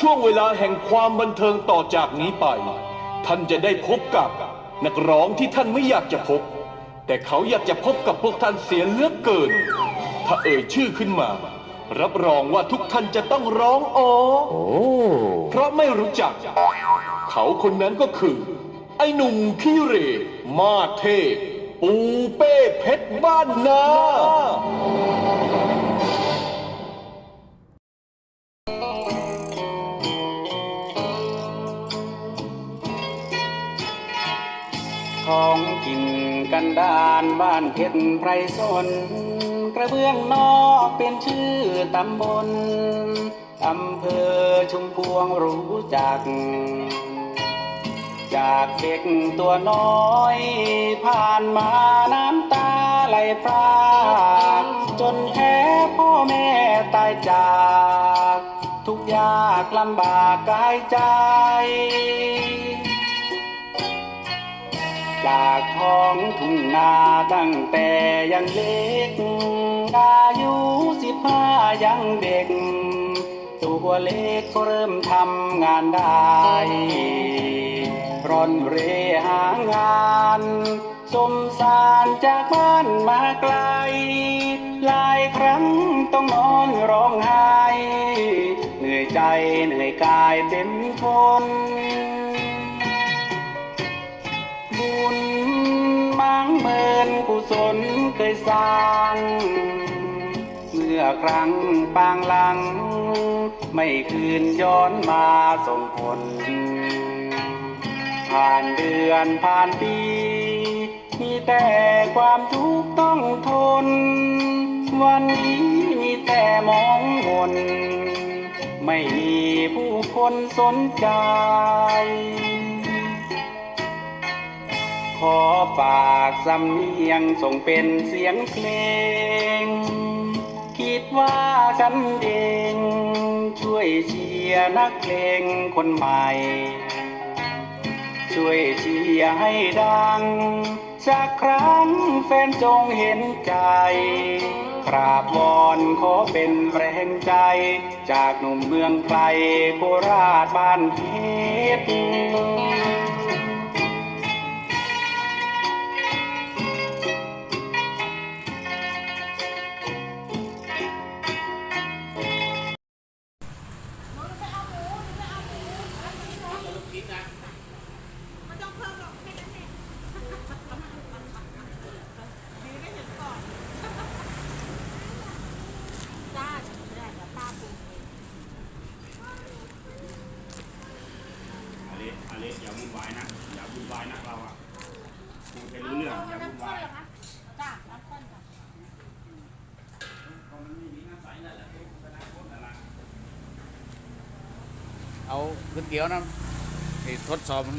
ช่วงเวลาแห่งความบันเทิงต่อจากนี้ไป ท่านจะได้พบกับนักร้องที่ท่านไม่อยากจะพบ แต่เขาอยากจะพบกับพวกท่านเสียเหลือกเกิน ถ้าเอ่ยชื่อขึ้นมา รับรองว่าทุกท่านจะต้องร้องอ๋อโอ้เพราะไม่รู้จัก เขาคนนั้นก็คือ ไอ้หนุ่มขี้เหรมาสเทพปูเป้เพชรบ้านนา กินกันดานบ้านเพชรไพรสน กระเบื้องนอกเป็นชื่อตำบลอำเภอชุมพวงรู้จัก จากเด็กตัวน้อย ผ่านมาน้ำตาไหลพรากจนแพ้พ่อแม่ตายจาก ทุกยากลำบากกายใจ จากท้องทุ่งนาตั้งแต่ยังเล็ก อายุสิบห้ายังเด็ก ตัวเล็กก็เริ่มทำงานได้ ร่อนเรหางานสมสารจากบ้านมาไกล หลายครั้งต้องนอนร้องไห้ เหนื่อยใจเหนื่อยกายเต็มทน มังเมินกุศลเคยสร้าง เมื่อครั้งปางหลัง ไม่คืนย้อนมาส่งผล ผ่านเดือนผ่านปี มีแต่ความทุกข์ต้องทน วันนี้มีแต่มองมนไม่มีผู้คนสนใจ อฝากสำเนียงส่งเป็นเสียงเพลง คิดว่ากันเอง ช่วยเชียร์นักเพลงคนใหม่ ช่วยเชียร์ให้ดัง สักครั้งแฟนจงเห็นใจ กราบวอนขอเป็นแรงใจ จากหนุ่มเมืองไกลโคราชบ้านเพชราวุ่นวายนะ อย่าวุ่นวายนะเราอะคุยไปรู้เรื่องอย่าวุ่นวายจ้าน้ำข้นจ้ะเอาก๋วยเตี๋ยวนะไอ้ทดสอบมัน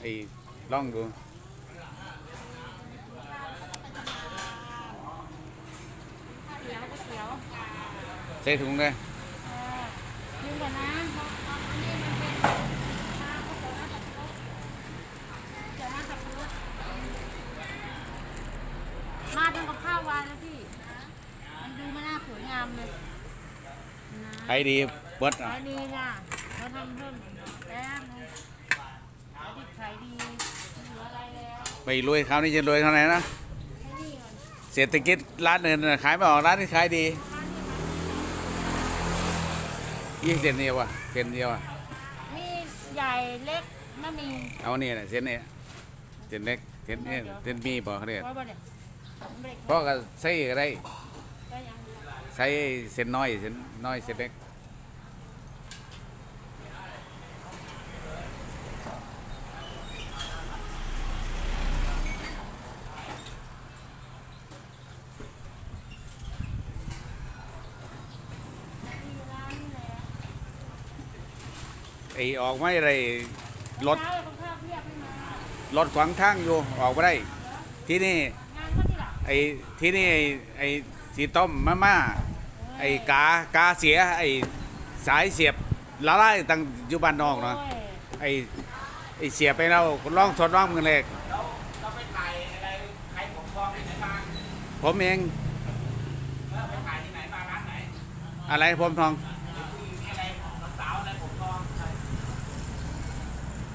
ไอ้ลองดูเดี๋ยวก๋วยเตี๋ยวใส่ถุงเลยเออยืนก่อนนะเพราะตอนนี้มันเป็นชาข้าวโพดน้ำสับปะรดเดี๋ยวน้ำสับปะรดมาทำกับข้าววานแล้วพี่ มันดูไม่น่า สวยงามเลยนะใครดีเบิดอะขายดีจ้ะเราทำเพิ่มแป๊บนึงขายดีขายดีไม่เหลืออะไรแล้วไปรวยคราวนี้จะรวยเท่าไหร่นะให้นี่ก่อนเศรษฐกิจร้านอื่นน่ะขายไม่ออกร้านนี้ขายดียี่เส้นเดียวอะเส้นเดียวอะมีใหญ่เล็กไม่มีเอาเนี่ยนะเส้นนี้เส้นเล็กเส้นนี้เส้นมีบอกเขาเนี่ยไว้บ่เนี่ยเบรกเพราะก็ใส่ก็ได้ก็ยัง ใส่เส้นน้อยเส้นน้อยเส้นเล็กไอออกไม่ไรรถรถขวางทางอยู่ออกไม่ได้ ที่นี่ไอที่นี่ไอไอสีต้มมาม่า ไอ้กากาเสียไอ้สายเสียบละลายตั้งอยู่บ้านนอกเนาะไอ้ไอ้เสียไปเราล่องทดล่องเงินรกเรายกผมเองเาไปถ่ายที่ไหนมาร้านไหนอะไรผมทอง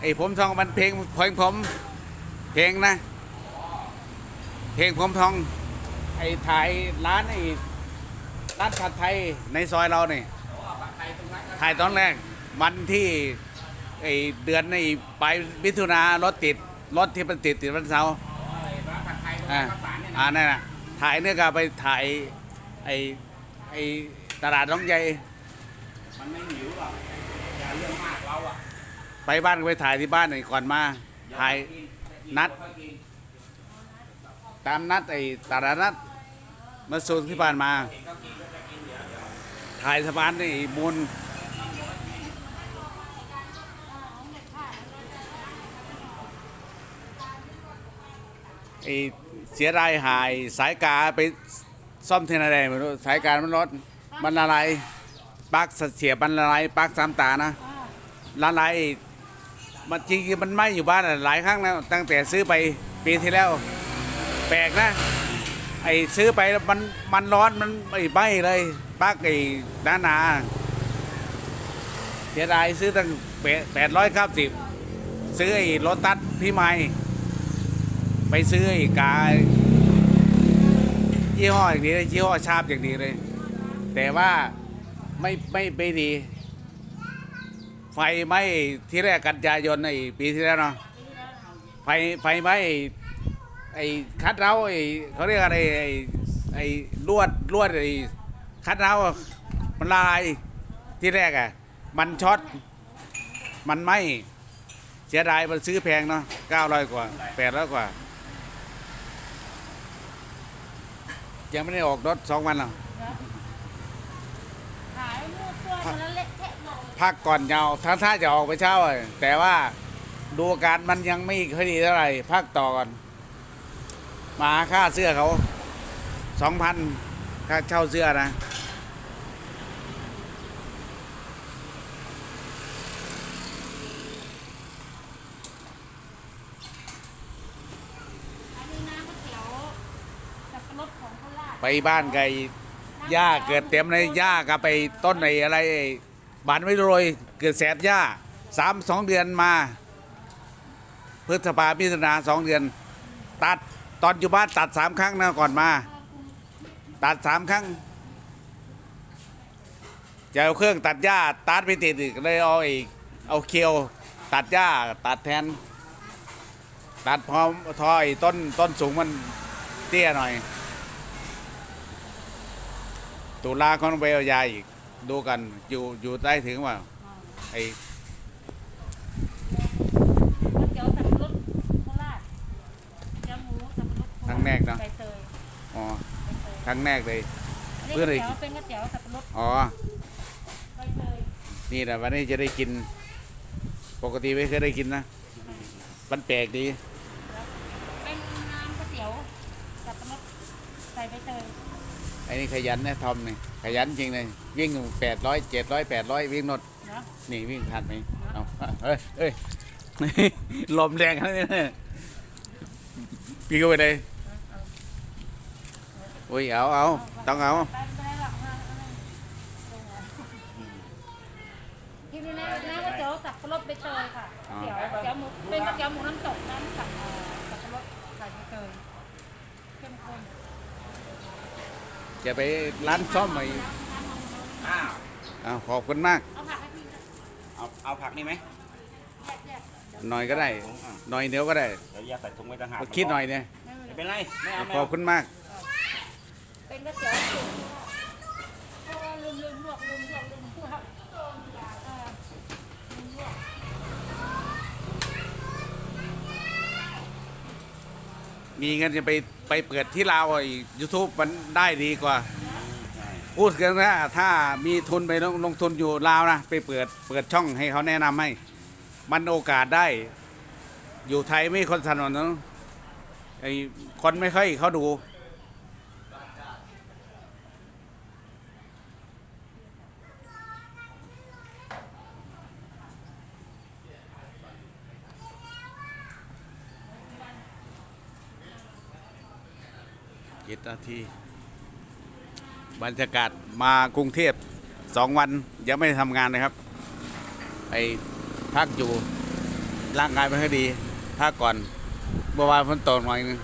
ไอ้ผมทองมันเพลงเพลงผม เพลงนะ เพลงผมทอง ไอ้ถ่ายร้านไอ้ ร้านผัดไทยในซอยเราเนี่ยถ่ายตอนแรกวันที่ไอ้เดือนในปลายมิถุนารถติดรถที่มันติดติดวันเสาร์อ่าอ่านั่นน่ะถ่ายเนี่ยก็ไปถ่ายไอ้ไอ้ตลาดน้องใหญ่มันไม่หิวหรอกอย่าเรื่องมากเราอะไปบ้านก็ไปถ่ายที่บ้านหน่อยก่อนมาถ่ายนัด ตามนัดไอ้ตลาดนัด มาสูนที่ผ่านมาถ่ายสะพานนี่มูลไอ้เสียดายหายสายกาไปซ่อมเทนอะไรไม่รู้สายการมันรถมันละลายปลักเสียบมันละลายปลักสามตานะละลายมันจริงๆมันไหม้อยู่บ้านอะหลายครั้งแล้วตั้งแต่ซื้อไปปีที่แล้ว แปลกนะ ไอ้ซื้อไปมันมันร้อนมันไม่ไหม้เลยปักไอ้หนาหนาเสียดายซื้อตั้งแปดร้อยเก้าสิบซื้อไอ้รถตัดพี่ไม้ไปซื้อไอ้กายี่ห้ออย่างนี้เลยยี่ห้อชาบอย่างนี้เลย แต่ว่าไม่ไม่ไม่ดี ไฟไหม้ที่แรกกันยายนไอ้ปีที่แล้วเนาะไฟไฟไหม้ ไอ้คัดเราไอ้เขาเรียกอะไรไอ้ไอ้ลวดลวดไอ้คัดเราอะมันละลายที่แรกอะ มันช็อตมันไหม้เสียดายมันซื้อแพงเนาะเก้าร้อยกว่าแปดร้อยกว่า ยังไม่ได้ออกรถสองวันหรอกขายมั่วตัวหมดแล้วเละเทะหมดเลยพักก่อนยาวทั้งท่าจะออกไปเช้าอะแต่ว่าดูอาการมันยังไม่ค่อยดีเท่าไหร่พักต่อก่อน มาค่าเสื้อเขาสองพันค่าเช่าเสื้อนะอันนี้น้ำก๋วยเตี๋ยวสับปะรดของโคราชไปบ้านไก่หญ้าเกิดเต็มเลยหญ้ากับไปต้นไอ้อะไรไอ้บานไม่โรยเกิดแสบหญ้าสามสองเดือนมาพฤษภาพิจารณาสองเดือน ตัด ตอนอยู่บ้านตัดสามครั้งนะก่อนมา ตัดสามครั้งจะเอาเครื่องตัดหญ้าตัดไม่ติดอีกเลยเอาอีกเอาเคียวตัดหญ้าตัดแทน ตัดพอทอไอ้ต้นต้นสูงมันเตี้ยหน่อย ตุลาเขาต้องไปเอายาอีกดูกันอยู่อยู่ได้ถึงว่าไอ ก๋วยเตี๋ยวสับปะรดโคราชเตี๋ยวหมูสับปะรดโคราช ครั้ง แรกเนาะใบเตยอ๋อใบเตยครั้งแรกเลยอันนี้เพื่ก๋อวยอะไรเตี๋ยวเป็นก๋วยเตี๋ยวสับปะรดอ๋อ ใบเตยนี่แหละวันนี้จะได้กิน ปกติไม่เคยได้กินนะมันแปลกดี เป็นน้ำก๋วยเตี๋ยวสับปะรดใส่ใบเตยไอ้นี่ขยันนะทอมนี่ขยันจริงเลยวิ่งแปดร้อยเจ็ดร้อยแปดร้อยวิ่งนดเนาะนี่วิ่งทันไหมเอาเฮ้ยเฮ้ยลมแรงขนาดนี้เนี่ยพี่ก็ไปเลย อุ้ยเอาเอาต้องเอาไปไม่ได้หรอกฮะที่นี่นะน้ำก๋วยเตี๋ยวสับปะรดใบเตยค่ะก๋วยเตี๋ยวก๋วยเตี๋ยวหมูเป็นก๋วยเตี๋ยวหมูน้ำตกน้ำสับเอ่อสับปะรดใส่ใบเตยเข้มข้นจะไปร้านซ่อมไอ้อ้าวเอาขอบคุณมาก เอาผักให้พี่นะเอาเอาผักนี่ไหมแยกแยกเดี๋ยวหน่อยก็ได้ หน่อยเดียวก็ได้เดี๋ยวแยกใส่ถุงไว้ต่างหากคิดหน่อยเนี่ยไม่เป็นไรไม่เอาไม่ขอเอาบคุณมาก เป็นก๋วยเตี๋ยวสุกเพราะว่าลืมลืมลวกลืมลวกลืมลวกเออลืมลวกมีเงินจะไปไปเปิดที่ลาวอีกยูทูบมันได้ดีกว่า พูดกันนะถ้ามีทุนไปลงลงทุนอยู่ลาวนะ ไปเปิดเปิดช่องให้เขาแนะนำให้ มันโอกาสได้ อยู่ไทยไม่คนสนับสนุนไอ้คนไม่ค่อยเขาดู นาที บรรยากาศมากรุงเทพสองวันยังไม่ได้ทำงานเลยครับไอ้พักอยู่ร่างกายไม่ค่อยดีพักก่อนเมื่อวานฝนตกหน่อยนึง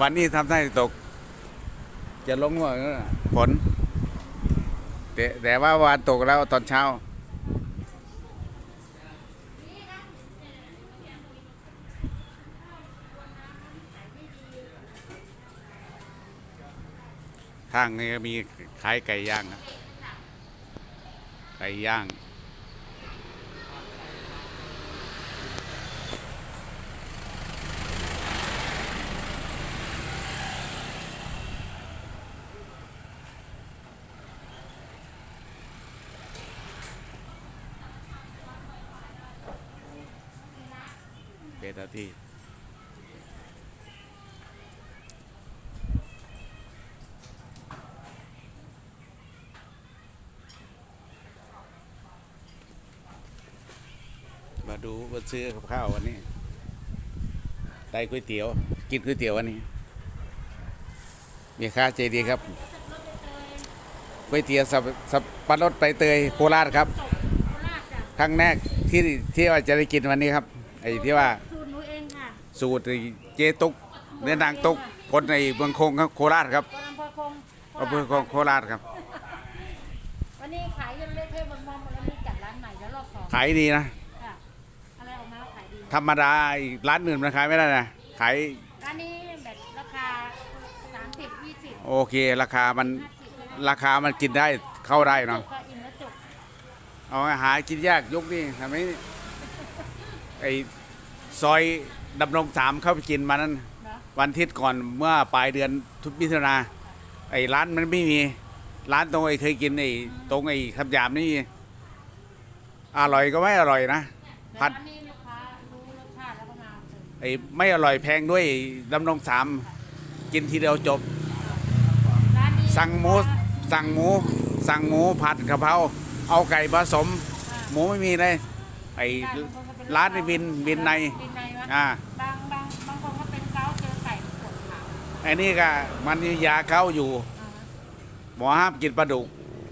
วันนี้ทำท่าจะตก จะลงว่าฝนแต่แต่ว่าวานตกแล้วตอนเช้า ข้างนี้ก็มีขายไก่ย่างนะไก่ย่างเป็นหน้าที่มา ดูมาซื้อกับข้าววันนี้ ได้ก๋วยเตี๋ยว กินก๋วยเตี๋ยววันนี้ มีค่าใจดีครับก๋วยเตี๋ยวสับสับปะรดไปเตยโคราชครับโคราชจ้ะครั้งแรกที่ที่ว่าจะได้กินวันนี้ครับ ไอ้ที่ว่า สูตรหนูเองค่ะ สูตรเจตุกเนื้อนางตุกคนในเมืองคงครับโคราชครับคนอำเภอคงอำเภอคงโคราชครับ วันนี้ขายยันเละเทะบนมอมแล้วนี่จัดร้านใหม่แล้วรอบสองขายดีนะ ธรรมดาอีกร้านอื่นมันขายไม่ได้นะขายร้านนี้แบบราคาสามสิบยี่สิบโอเค ราคามันห้าสิบเลยนะราคามันกินได้เข้าได้เนาะจุกก็อิ่มแล้วจุกเอาหากินยากยุคนี้ทำไมไอ้ซอยดำรงสามเข้าไปกินมานั้น เนาะวันอาทิตย์ก่อนเมื่อปลายเดือนทุกมิถุนาไอ้ร้านมันไม่มี ร้านตรงไอ้เคยกินไอ้ตรงไอ้คำยามนี่อร่อยก็ไม่อร่อยนะ แต่ผัด ร้านนี้ อ้ไม่อร่อยแพงด้วยดำรงสามกินทีเดียวจบ ร้านนี้สั่งหมูสั่งหมู สั่งหมูผัดกะเพราเอาไก่ผสม หมูไม่มีเลยไอ้ร้านในบินบินในบินในวะอ่าบางบางบางคนก็เป็นเกาต์เจอไก่ปวดขาไอ้นี่ก็มันมียาเข้าอยู่ อ่าฮะหมอห้ามกินปลาดุก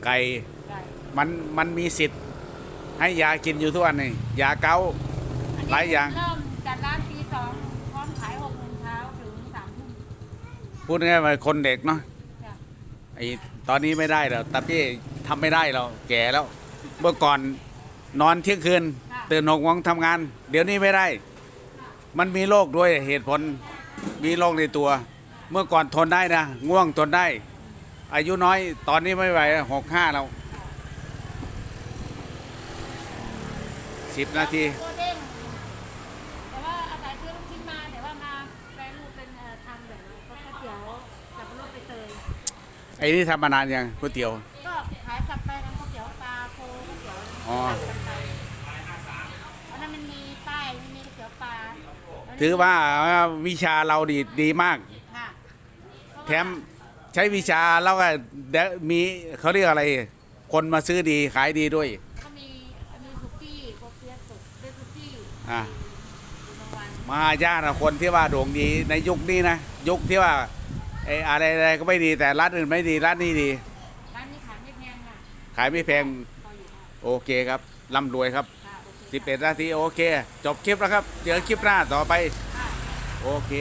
ไก่ ไก่มันมันมีสิทธิ์ ให้ยากินอยู่ทุกวันนี่ยาเกา อันนี้หลายอย่าง เริ่มจัดร้านตีสองพร้อมขายหกโมงเช้าถึงสามทุ่ม พูดง่ายๆว่าคนเด็กเนาะจ้ะไอ้ตอนนี้ไม่ได้แล้วตาพี่ทำไม่ได้เราแก่แล้ว เมื่อก่อนนอนเที่ยงคืน ตื่นหกโมงทำงาน เดี๋ยวนี้ไม่ได้ มันมีโรคด้วยเหตุผลมีโรคในตัว เมื่อก่อนทนได้นะง่วงทนได้ อายุน้อยตอนนี้ไม่ไหวหกห้าแล้วสิบนาที ตัวเด้งแต่ว่าอาศัยซื้อลูกชิ้นมาแต่ว่ามาแปรรูปเป็นเอ่อทำแบบก๋วยเตี๋ยวสับปะรดใบเตย ไอ้นี่ทำมานานยังก๋วยเตี๋ยว ก็ขายสับไปกันก๋วยเตี๋ยวปลาโคก๋วยเตี๋ยวอ๋อสับกันไปเพราะนั้นมันมีป้ายมันมีก๋วยเตี๋ยวปลาถือว่าวิชาเราดีดีมาก ค่ะแถมใช้วิชาแล้วก็เดี๋ยวมีเขาเรียกอะไร คนมาซื้อดีขายดีด้วย ก็มีมีสุกี้โกเปียะสุกเป็นสุกี้อ่าบางวันมาญาติคนที่ว่าโด่งดีในยุคนี้นะยุคที่ว่า ไอ้อะไรอะไรก็ไม่ดีแต่ร้านอื่นไม่ดีร้านนี้ดี ร้านนี้ขายไม่แพงค่ะขายไม่แพงพออยู่ค่ะโอเคครับร่ำรวยครับ ค่ะโอเคค่ะ11 นาทีโอเค จบคลิปแล้วครับ เจอคลิปหน้าต่อไปค่ะโอเค